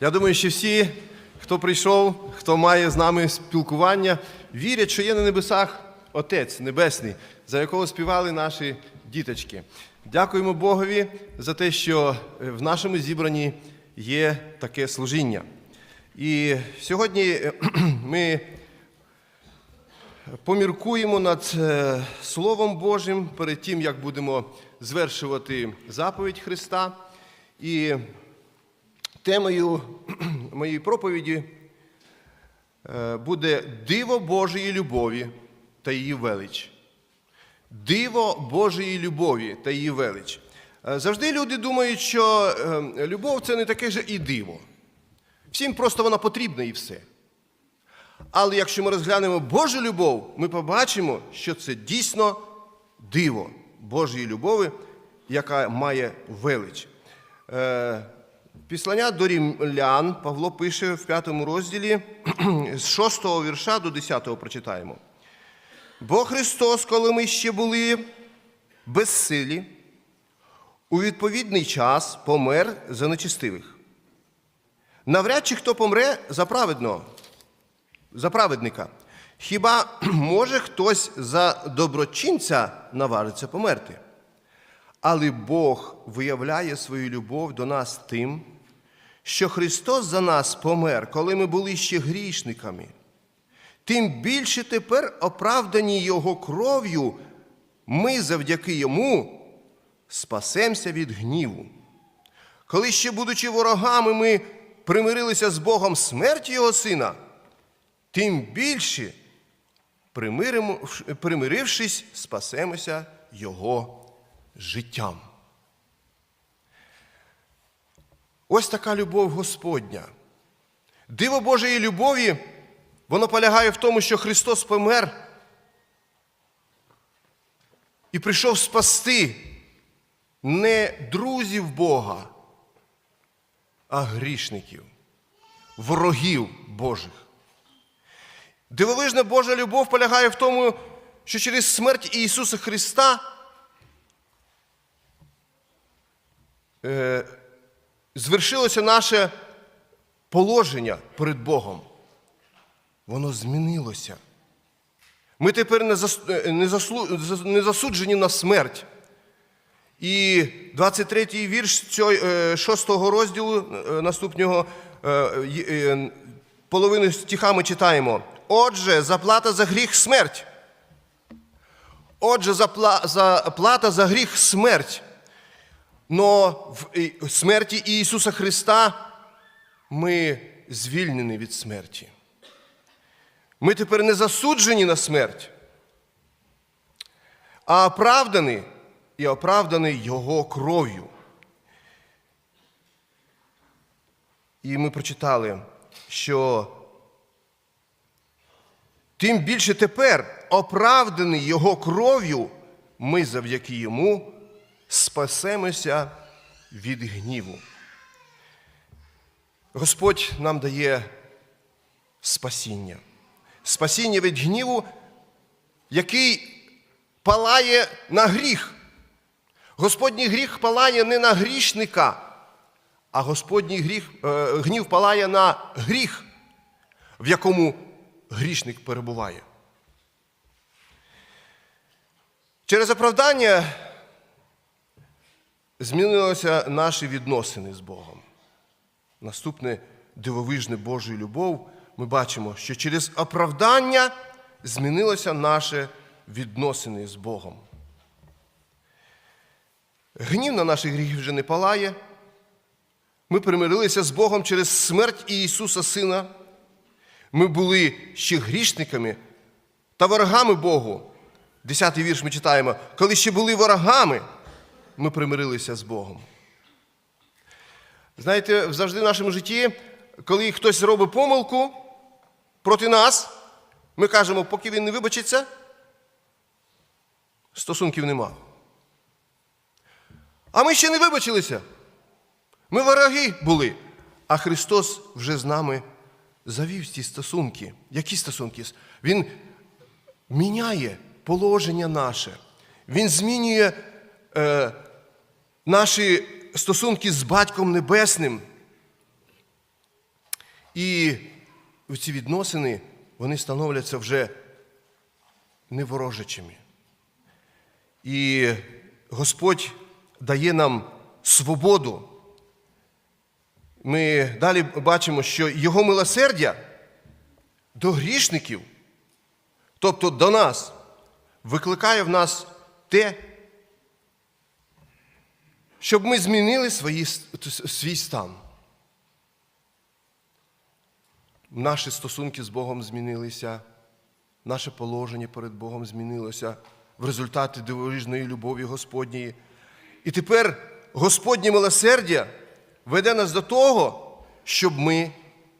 Я думаю, що всі, хто прийшов, хто має з нами спілкування, вірять, що є на небесах Отець Небесний, за якого співали наші діточки. Дякуємо Богові за те, що в нашому зібранні є таке служіння. І сьогодні е, ми поміркуємо над е, Словом Божим перед тим, як будемо звершувати заповідь Христа. І Темою моєї проповіді е, буде диво Божої любові та її велич. Диво Божої любові та її велич. Е, Завжди люди думають, що е, любов це не таке ж і диво. Всім просто вона потрібна і все. Але якщо ми розглянемо Божу любов, ми побачимо, що це дійсно диво Божої любові, яка має велич. Післання до римлян Павло пише в п'ятому розділі з 6 вірша до 10 прочитаємо. Бо Христос, коли ми ще були безсилі, у відповідний час помер за нечистивих. Навряд чи хто помре за праведного, за праведника. Хіба може хтось за доброчинця наважиться померти? Але Бог виявляє свою любов до нас тим, що Христос за нас помер, коли ми були ще грішниками. Тим більше тепер оправдані Його кров'ю, ми завдяки Йому спасемося від гніву. Коли ще, будучи ворогами, ми примирилися з Богом смерті Його Сина, тим більше, примирившись, спасемося Його життям. Ось така любов Господня. Диво Божої любові, воно полягає в тому, що Христос помер і прийшов спасти не друзів Бога, а грішників, ворогів Божих. Дивовижна Божа любов полягає в тому, що через смерть Ісуса Христа е, звершилося наше положення перед Богом. Воно змінилося. Ми тепер не, засуджені на смерть. І 23-й вірш цього, е, 6 розділу е, наступного е, половину стиха ми читаємо. Отже, заплата за гріх смерть. Отже, заплата за гріх смерть. Но в смерті Ісуса Христа ми звільнені від смерті. Ми тепер не засуджені на смерть, а оправдані і оправдані Його кров'ю. І ми прочитали, що тим більше тепер, оправданий Його кров'ю, ми завдяки Йому спасемося від гніву. Господь нам дає спасіння. Спасіння від гніву, який палає на гріх. Господній гріх палає не на грішника, а Господній гріх, е, гнів палає на гріх, в якому грішник перебуває. Через оправдання змінилися наші відносини з Богом. Наступне дивовижне Божою любов, ми бачимо, що через оправдання змінилося наше відносини з Богом. Гнів на наші гріхи вже не палає. Ми примирилися з Богом через смерть Ісуса Сина. Ми були ще грішниками та ворогами Богу. Десятий вірш ми читаємо, коли ще були ворогами, ми примирилися з Богом. Знаєте, завжди в нашому житті, коли хтось робить помилку проти нас, ми кажемо, поки він не вибачиться, стосунків нема. А ми ще не вибачилися. Ми вороги були. А Христос вже з нами завів ці стосунки. Які стосунки? Він міняє положення наше. Він змінює е, наші стосунки з Батьком Небесним. І ці відносини вони становляться вже неворожичими. І Господь дає нам свободу. Ми далі бачимо, що Його милосердя до грішників, тобто до нас, викликає в нас те, щоб ми змінили свої, свій стан. Наші стосунки з Богом змінилися, наше положення перед Богом змінилося в результаті дивовижної любові Господньої. І тепер Господнє милосердя веде нас до того, щоб ми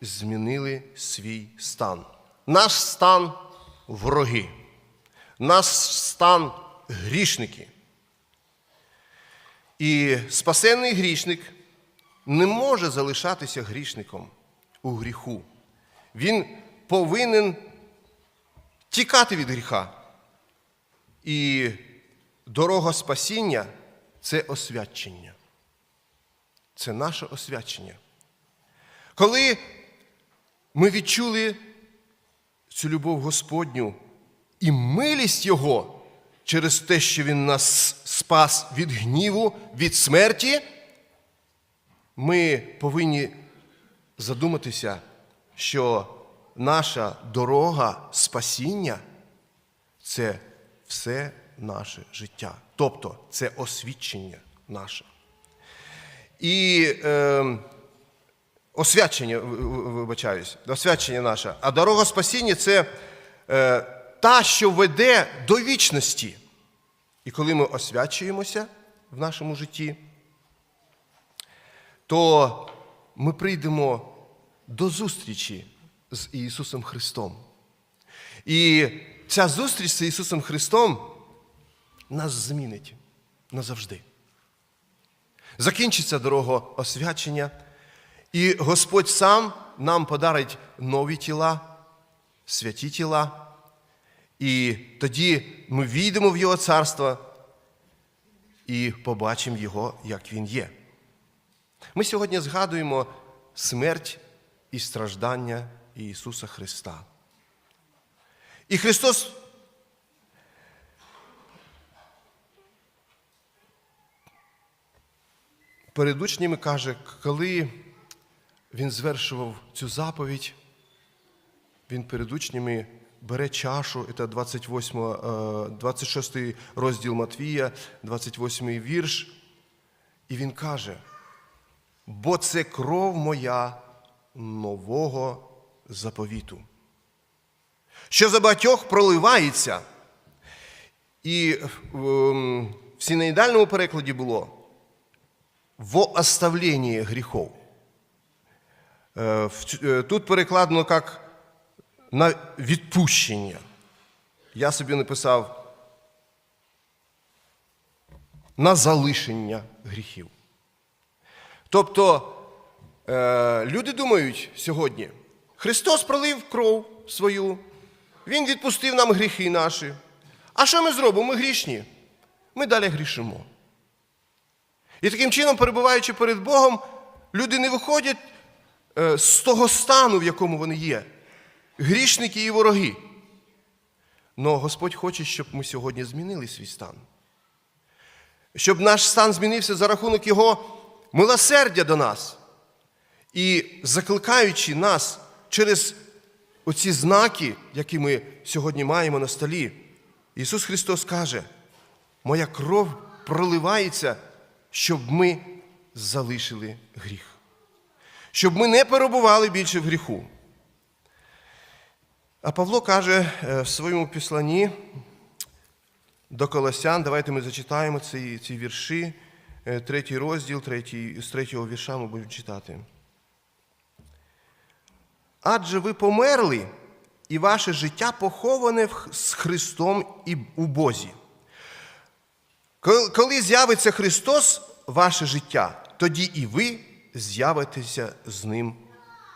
змінили свій стан. Наш стан вороги, наш стан грішники. І спасенний грішник не може залишатися грішником у гріху. Він повинен тікати від гріха. І дорога спасіння це освячення. Це наше освячення. Коли ми відчули цю любов Господню і милість Його через те, що Він нас спас від гніву, від смерті, ми повинні задуматися, що наша дорога спасіння це все наше життя. Тобто це освічення наше. І е, освячення, вибачаюсь, освячення наше. А дорога спасіння це е, та, що веде до вічності. І коли ми освячуємося в нашому житті, то ми прийдемо до зустрічі з Ісусом Христом. І ця зустріч з Ісусом Христом нас змінить назавжди. Закінчиться дорога освячення, і Господь сам нам подарить нові тіла, святі тіла. І тоді ми війдемо в Його царство і побачимо Його, як Він є. Ми сьогодні згадуємо смерть і страждання Ісуса Христа. І Христос перед учнями каже, коли Він звершував цю заповідь, Він перед учнями бере чашу, це 28, е, 26 розділ Матвія, 28 вірш, і Він каже, бо це кров моя нового заповіту, що за багатьох проливається. І ем, в синеїдальному перекладі було гріхов. Е, в ць- е, Тут перекладено як на відпущення. Я собі написав на залишення гріхів. Тобто е, люди думають сьогодні, Христос пролив кров свою, Він відпустив нам гріхи наші. А що ми зробимо? Ми грішні. Ми далі грішимо. І таким чином, перебуваючи перед Богом, люди не виходять е, з того стану, в якому вони є. Грішники і вороги. Но Господь хоче, щоб ми сьогодні змінили свій стан. Щоб наш стан змінився за рахунок Його милосердя до нас. І закликаючи нас через оці знаки, які ми сьогодні маємо на столі, Ісус Христос каже, моя кров проливається, щоб ми залишили гріх. Щоб ми не перебували більше в гріху. А Павло каже е, в своєму післанні до Колосян, давайте ми зачитаємо ці, ці вірші, е, третій розділ, третій, з третього вірша ми будемо читати. Адже ви померли, і ваше життя поховане з Христом і у Бозі. Коли- з'явиться Христос, ваше життя, тоді і ви з'явитеся з Ним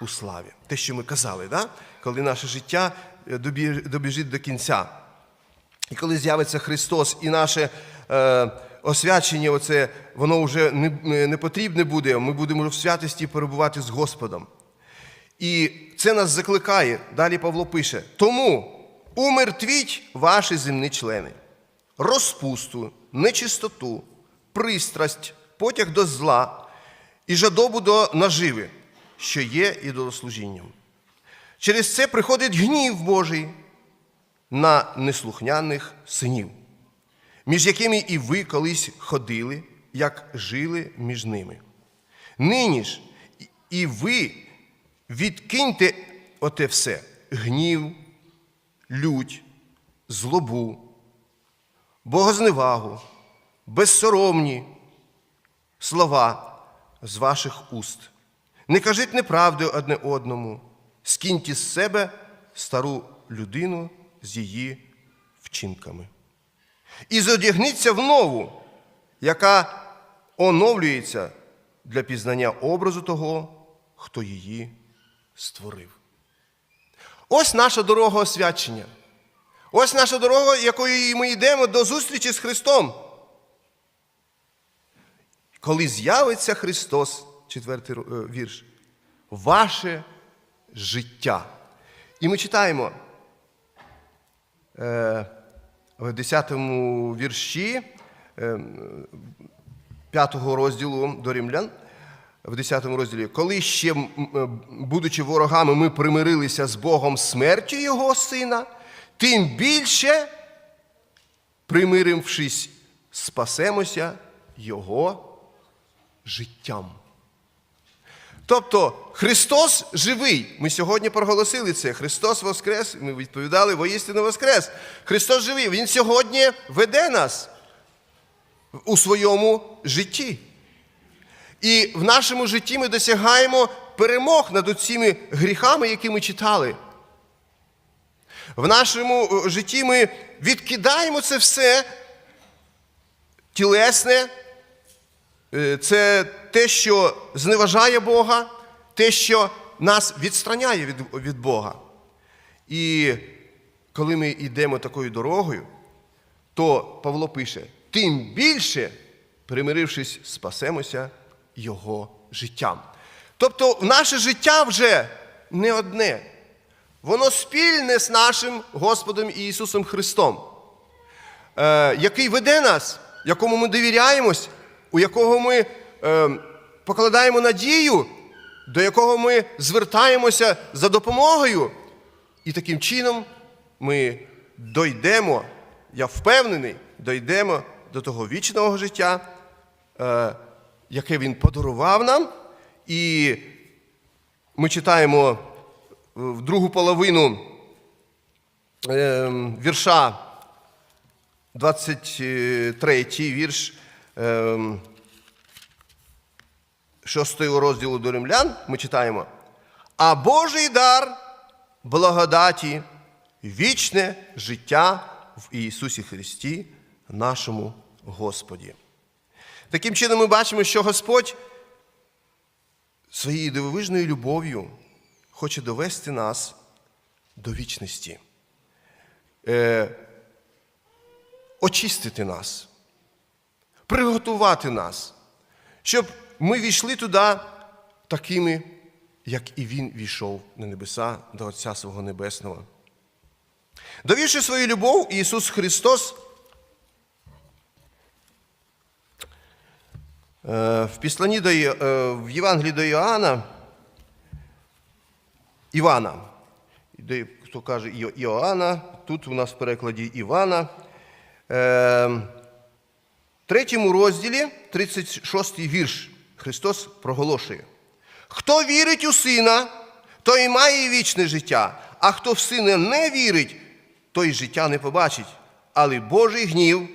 у славі. Те, що ми казали, да? Коли наше життя е, добіжить до кінця. І коли з'явиться Христос, і наше е, освячення, оце, воно вже не, не- не потрібне буде, ми будемо в святості перебувати з Господом. І це нас закликає. Далі Павло пише: тому умертвіть ваші земні члени, розпусту, нечистоту, пристрасть, потяг до зла і жадобу до наживи, що є ідолослужінням. Через це приходить гнів Божий на неслухняних синів, між якими і ви колись ходили, як жили між ними. Нині ж і ви відкиньте оте все гнів, лють, злобу, богозневагу, безсоромні слова з ваших уст. Не кажіть неправди одне одному, скиньте з себе стару людину з її вчинками. І зодягніться в нову, яка оновлюється для пізнання образу того, хто її створив. Ось наша дорога освячення. Ось наша дорога, якою ми йдемо до зустрічі з Христом. Коли з'явиться Христос, четвертий е, вірш, ваше життя. І ми читаємо е, в 10 вірші е, 5 розділу до римлян, в 10 розділі, коли ще, будучи ворогами, ми примирилися з Богом смертю Його Сина, тим більше, примирившись, спасемося Його життям. Тобто Христос живий. Ми сьогодні проголосили це. Христос Воскрес, ми відповідали, воістину Воскрес. Христос живий. Він сьогодні веде нас у своєму житті. І в нашому житті ми досягаємо перемог над цими гріхами, які ми читали. В нашому е, житті ми відкидаємо це все тілесне, це те, що зневажає Бога, те, що нас відстраняє від, від Бога. І коли ми йдемо такою дорогою, то Павло пише: тим більше, примирившись, спасемося Його життям. Тобто, наше життя вже не одне. Воно спільне з нашим Господом Ісусом Христом, е, який веде нас, якому ми довіряємось, у якого ми е, покладаємо надію, до якого ми звертаємося за допомогою. І таким чином ми дойдемо, я впевнений, дойдемо до того вічного життя, е, яке Він подарував нам. І ми читаємо в другу половину е, вірша, 23 вірш 6 розділу до римлян, ми читаємо. А Божий дар благодаті, вічне життя в Ісусі Христі, нашому Господі. Таким чином, ми бачимо, що Господь своєю дивовижною любов'ю хоче довести нас до вічності, е, очистити нас, приготувати нас, щоб ми війшли туди такими, як і Він війшов на небеса до Отця свого Небесного. Довівши свою любов, Ісус Христос е, в післанні до е, в Євангелії до Іоанна, Івана, хто каже Іоанна, тут у нас в перекладі Івана. Е, третьому розділі, 36 вірш, Христос проголошує: Хто вірить у Сина, той має вічне життя, а хто в Сина не вірить, той життя не побачить, але Божий гнів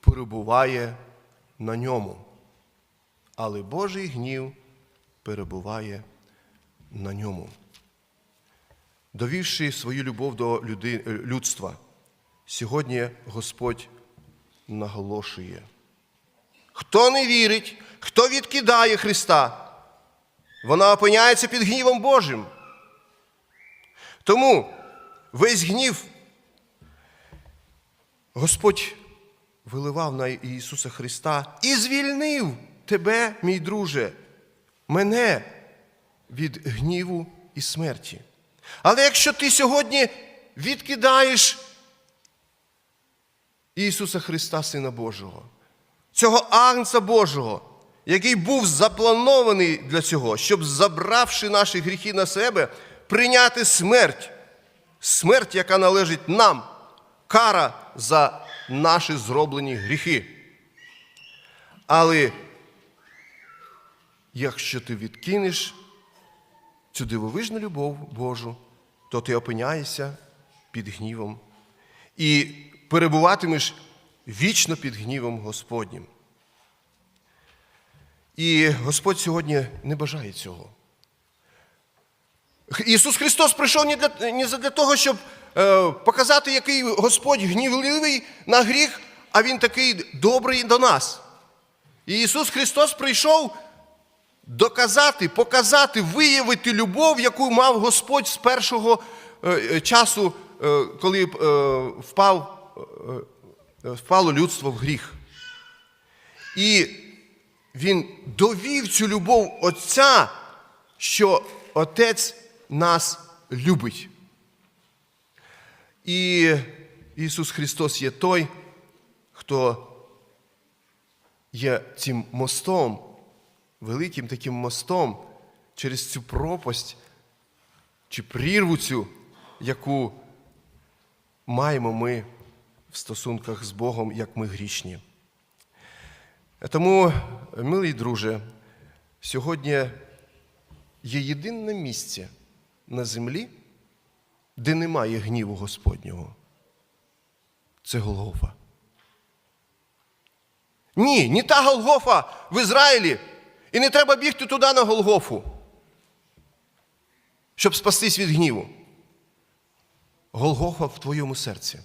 перебуває на ньому. Але Божий гнів перебуває на ньому. Довівши свою любов до людства, сьогодні Господь наголошує. Хто не вірить, хто відкидає Христа, вона опиняється під гнівом Божим. Тому весь гнів Господь виливав на Ісуса Христа і звільнив тебе, мій друже, мене від гніву і смерті. Але якщо ти сьогодні відкидаєш Ісуса Христа, Сина Божого, цього Агнца Божого, який був запланований для цього, щоб, забравши наші гріхи на себе, прийняти смерть, смерть, яка належить нам, кара за наші зроблені гріхи. Але якщо ти відкинеш цю дивовижну любов Божу, то ти опиняєшся під гнівом і перебуватимеш вічно під гнівом Господнім. І Господь сьогодні не бажає цього. Ісус Христос прийшов не для, не для того, щоб е, показати, який Господь гнівливий на гріх, а Він такий добрий до нас. І Ісус Христос прийшов доказати, показати, виявити любов, яку мав Господь з першого е, е, часу, е, коли е, впав, е, е, впало людство в гріх. І він довів цю любов Отця, що Отець нас любить. І Ісус Христос є той, хто є цим мостом, великим таким мостом через цю пропасть чи прірву цю, яку маємо ми в стосунках з Богом, як ми грішні. Тому, милий друже, сьогодні є єдине місце на землі, де немає гніву Господнього. Це Голгофа. Ні, не та Голгофа в Ізраїлі. І не треба бігти туди на Голгофу, щоб спастись від гніву. Голгофа в твоєму серці,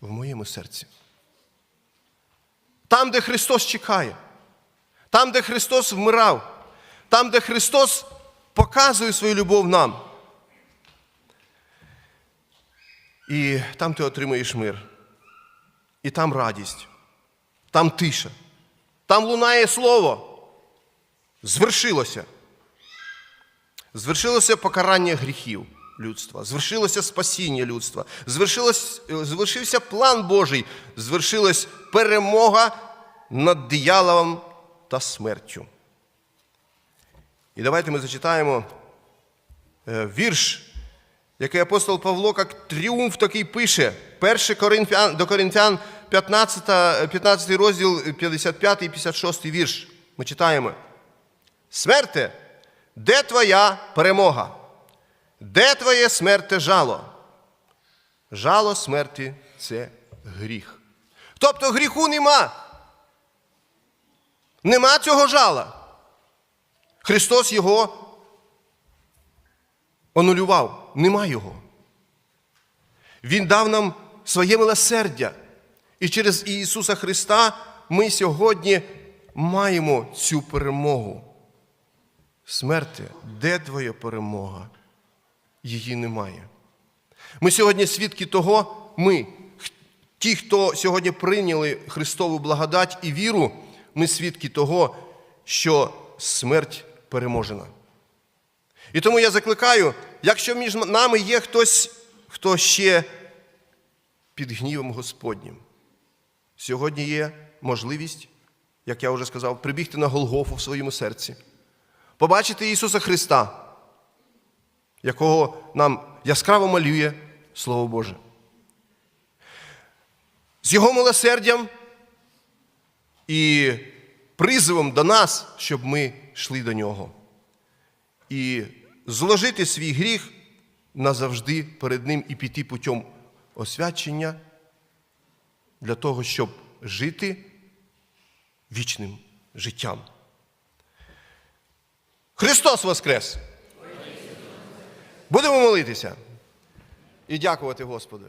в моєму серці. Там, де Христос чекає, там, де Христос вмирав, там, де Христос показує свою любов нам. І там ти отримаєш мир. І там радість, там тиша, там лунає слово. Звершилося. Звершилося покарання гріхів людства, звершилося спасіння людства, звершилось, звершився план Божий, звершилась перемога над дияволом та смертю. І давайте ми зачитаємо е, вірш, який апостол Павло, як тріумф такий пише. 1 Коринфян, до Коринфян 15, 15 розділ 55 і 56 вірш. Ми читаємо. Смерте, де твоя перемога? Де твоє смерте жало? Жало смерті це гріх. Тобто гріху нема. Нема цього жала. Христос його онулював. Нема його. Він дав нам своє милосердя. І через Ісуса Христа ми сьогодні маємо цю перемогу. Смерти, де твоя перемога? Її немає. Ми сьогодні свідки того, ми, ті, хто сьогодні прийняли Христову благодать і віру, ми свідки того, що смерть переможена. І тому я закликаю, якщо між нами є хтось, хто ще під гнівом Господнім, сьогодні є можливість, як я вже сказав, прибігти на Голгофу в своєму серці побачити Ісуса Христа, якого нам яскраво малює Слово Боже. З Його милосердям і призивом до нас, щоб ми йшли до Нього. І зложити свій гріх назавжди перед Ним і піти путем освячення для того, щоб жити вічним життям. Христос Воскрес! Будемо молитися і дякувати Господу.